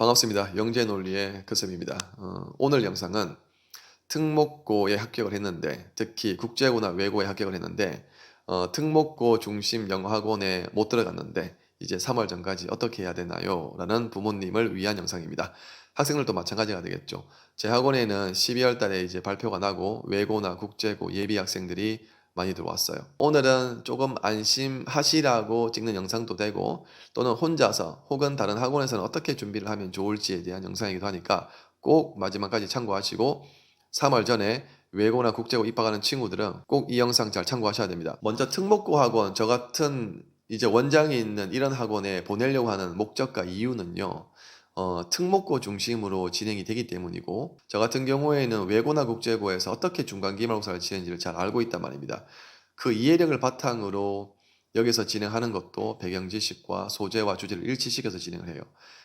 반갑습니다. 영재 논리의 그쌤입니다. 어, 오늘 영상은 특목고에 합격을 했는데 특히 국제고나 외고에 합격을 했는데 어, 특목고 중심 영어학원에 못 들어갔는데 이제 3월 전까지 어떻게 해야 되나요? 라는 부모님을 위한 영상입니다. 학생들도 마찬가지가 되겠죠. 제 학원에는 12월 달에 이제 발표가 나고 외고나 국제고 예비 학생들이 많이 들어왔어요. 오늘은 조금 안심하시라고 찍는 영상도 되고 또는 혼자서 혹은 다른 학원에서는 어떻게 준비를 하면 좋을지에 대한 영상이기도 하니까 꼭 마지막까지 참고하시고 3월 전에 외고나 국제고 입학하는 친구들은 꼭 이 영상 잘 참고하셔야 됩니다. 먼저 특목고 학원 저 같은 이제 원장이 있는 이런 학원에 보내려고 하는 목적과 이유는요. 어, 특목고 중심으로 진행이 되기 때문이고 저 같은 경우에는 외고나 국제고에서 어떻게 중간 기말고사를 치는지를 잘 알고 있단 말입니다. 그 이해력을 바탕으로 여기서 진행하는 것도 배경 지식과 소재와 주제를 일치시켜서 진행을 해요.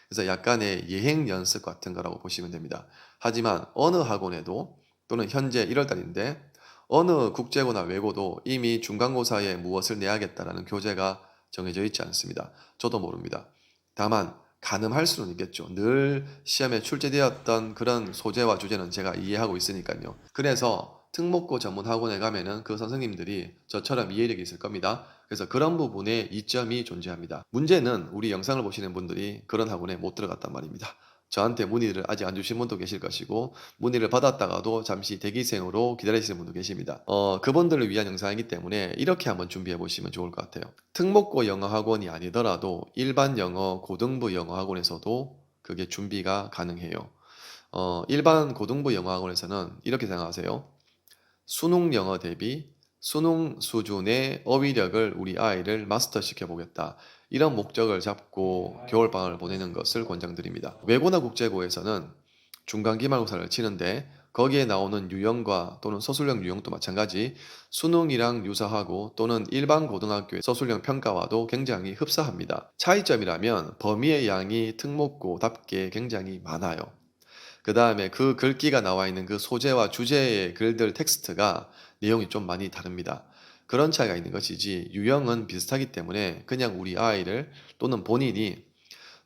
그래서 약간의 예행 연습 같은 거라고 보시면 됩니다. 하지만 어느 학원에도 또는 현재 1월 달인데 어느 국제고나 외고도 이미 중간고사에 무엇을 내야겠다라는 교재가 정해져 있지 않습니다. 저도 모릅니다. 다만 가늠할 수는 있겠죠. 늘 시험에 출제되었던 그런 소재와 주제는 제가 이해하고 있으니까요. 그래서 특목고 전문 학원에 가면은 그 선생님들이 저처럼 이해력이 있을 겁니다. 그래서 그런 부분에 이점이 존재합니다. 문제는 우리 영상을 보시는 분들이 그런 학원에 못 들어갔단 말입니다. 저한테 문의를 아직 안 주신 분도 계실 것이고 문의를 받았다가도 잠시 대기생으로 기다리시는 분도 계십니다. 어, 그분들을 위한 영상이기 때문에 이렇게 한번 준비해 보시면 좋을 것 같아요. 특목고 영어 학원이 아니더라도 일반 영어 고등부 영어 학원에서도 그게 준비가 가능해요. 어, 일반 고등부 영어 학원에서는 이렇게 생각하세요. 수능 영어 대비 수능 수준의 어휘력을 우리 아이를 마스터 시켜 보겠다. 이런 목적을 잡고 겨울방학을 보내는 것을 권장드립니다. 외고나 국제고에서는 중간 기말고사를 치는데 거기에 나오는 유형과 또는 서술형 유형도 마찬가지 수능이랑 유사하고 또는 일반 고등학교의 서술형 평가와도 굉장히 흡사합니다. 차이점이라면 범위의 양이 특목고답게 굉장히 많아요. 그 다음에 그 글귀가 나와 있는 그 소재와 주제의 글들 텍스트가 내용이 좀 많이 다릅니다. 그런 차이가 있는 것이지 유형은 비슷하기 때문에 그냥 우리 아이를 또는 본인이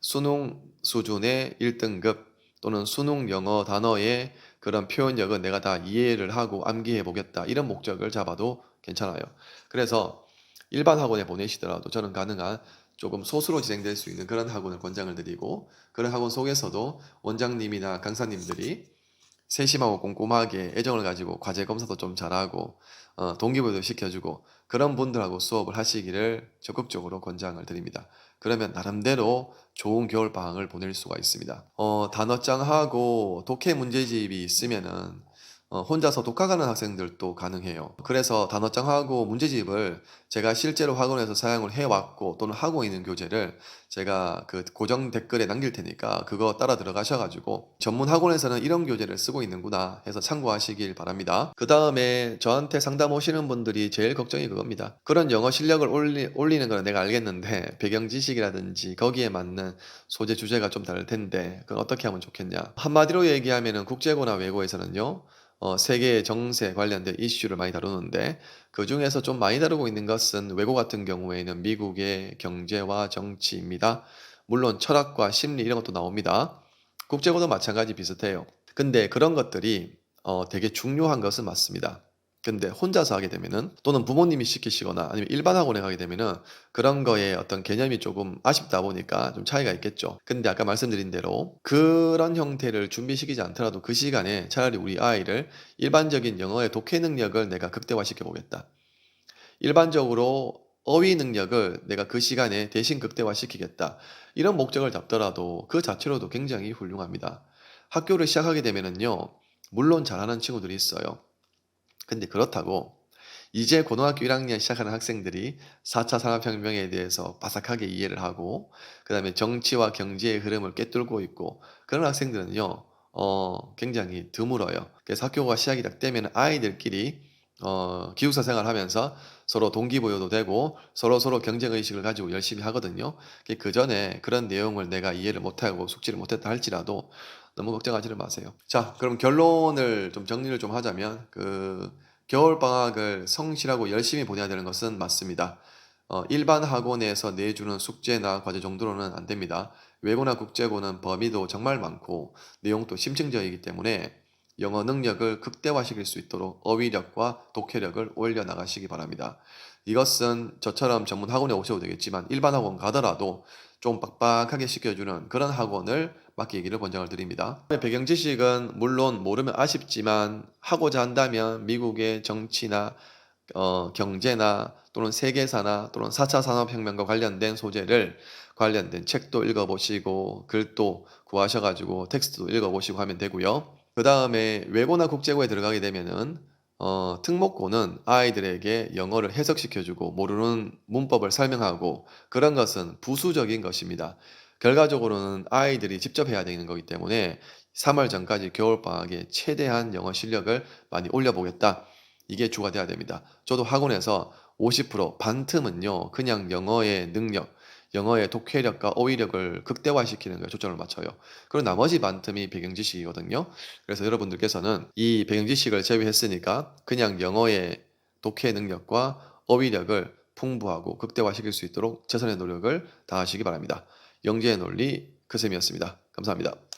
수능 수준의 1등급 또는 수능 영어 단어의 그런 표현력은 내가 다 이해를 하고 암기해 보겠다 이런 목적을 잡아도 괜찮아요. 그래서 일반 학원에 보내시더라도 저는 가능한 조금 소수로 진행될 수 있는 그런 학원을 권장을 드리고 그런 학원 속에서도 원장님이나 강사님들이 세심하고 꼼꼼하게 애정을 가지고 과제 검사도 좀 잘하고 어, 동기부여도 시켜주고 그런 분들하고 수업을 하시기를 적극적으로 권장을 드립니다. 그러면 나름대로 좋은 겨울 방학을 보낼 수가 있습니다. 어, 단어장하고 독해 문제집이 있으면은 어, 혼자서 독학하는 학생들도 가능해요. 그래서 단어장하고 문제집을 제가 실제로 학원에서 사용을 해왔고 또는 하고 있는 교재를 제가 그 고정 댓글에 남길 테니까 그거 따라 들어가셔가지고 전문 학원에서는 이런 교재를 쓰고 있는구나 해서 참고하시길 바랍니다. 그 다음에 저한테 상담 오시는 분들이 제일 걱정이 그겁니다. 그런 영어 실력을 올리, 올리는 건 내가 알겠는데 배경 지식이라든지 거기에 맞는 소재 주제가 좀 다를 텐데 그건 어떻게 하면 좋겠냐. 한마디로 얘기하면은 국제고나 외고에서는요. 어, 세계의 정세 관련된 이슈를 많이 다루는데 그 중에서 좀 많이 다루고 있는 것은 외고 같은 경우에는 미국의 경제와 정치입니다. 물론 철학과 심리 이런 것도 나옵니다. 국제고도 마찬가지 비슷해요. 근데 그런 것들이 어, 되게 중요한 것은 맞습니다. 근데 혼자서 하게 되면은 또는 부모님이 시키시거나 아니면 일반 학원에 가게 되면은 그런 거에 어떤 개념이 조금 아쉽다 보니까 좀 차이가 있겠죠. 근데 아까 말씀드린 대로 그런 형태를 준비시키지 않더라도 그 시간에 차라리 우리 아이를 일반적인 영어의 독해 능력을 내가 극대화시켜 보겠다. 일반적으로 어휘 능력을 내가 그 시간에 대신 극대화시키겠다. 이런 목적을 잡더라도 그 자체로도 굉장히 훌륭합니다. 학교를 시작하게 되면은요. 물론 잘하는 친구들이 있어요. 근데 그렇다고 이제 고등학교 1학년 시작하는 학생들이 4차 산업혁명에 대해서 바삭하게 이해를 하고 그 다음에 정치와 경제의 흐름을 꿰뚫고 있고 그런 학생들은요 어, 굉장히 드물어요. 그래서 학교가 시작이 딱 되면 아이들끼리 어, 기숙사 생활하면서 서로 동기부여도 되고 서로 서로 경쟁 의식을 가지고 열심히 하거든요. 그 전에 그런 내용을 내가 이해를 못하고 숙지를 못했다 할지라도 너무 걱정하지는 마세요. 자, 그럼 결론을 좀 정리를 좀 하자면 그 겨울 방학을 성실하고 열심히 보내야 되는 것은 맞습니다. 어, 일반 학원에서 내주는 숙제나 과제 정도로는 안 됩니다. 외고나 국제고는 범위도 정말 많고 내용도 심층적이기 때문에 영어 능력을 극대화시킬 수 있도록 어휘력과 독해력을 올려나가시기 바랍니다. 이것은 저처럼 전문 학원에 오셔도 되겠지만 일반 학원 가더라도 좀 빡빡하게 시켜주는 그런 학원을 맡기기를 권장을 드립니다. 배경 지식은 물론 모르면 아쉽지만 하고자 한다면 미국의 정치나 어, 경제나 또는 세계사나 또는 4차 산업혁명과 관련된 소재를 관련된 책도 읽어보시고 글도 구하셔가지고 텍스트도 읽어보시고 하면 되고요. 그 다음에 외고나 국제고에 들어가게 되면은 어, 특목고는 아이들에게 영어를 해석시켜주고 모르는 문법을 설명하고 그런 것은 부수적인 것입니다. 결과적으로는 아이들이 직접 해야 되는 거기 때문에 3월 전까지 겨울방학에 최대한 영어 실력을 많이 올려보겠다. 이게 주가 돼야 됩니다. 저도 학원에서 50% 반틈은요, 그냥 영어의 능력, 영어의 독해력과 어휘력을 극대화시키는 거에 초점을 맞춰요. 그리고 나머지 반틈이 배경 지식이거든요. 그래서 여러분들께서는 이 배경 지식을 제외했으니까 그냥 영어의 독해 능력과 어휘력을 풍부하고 극대화시킬 수 있도록 최선의 노력을 다하시기 바랍니다. 영재의 논리 그쌤이었습니다. 감사합니다.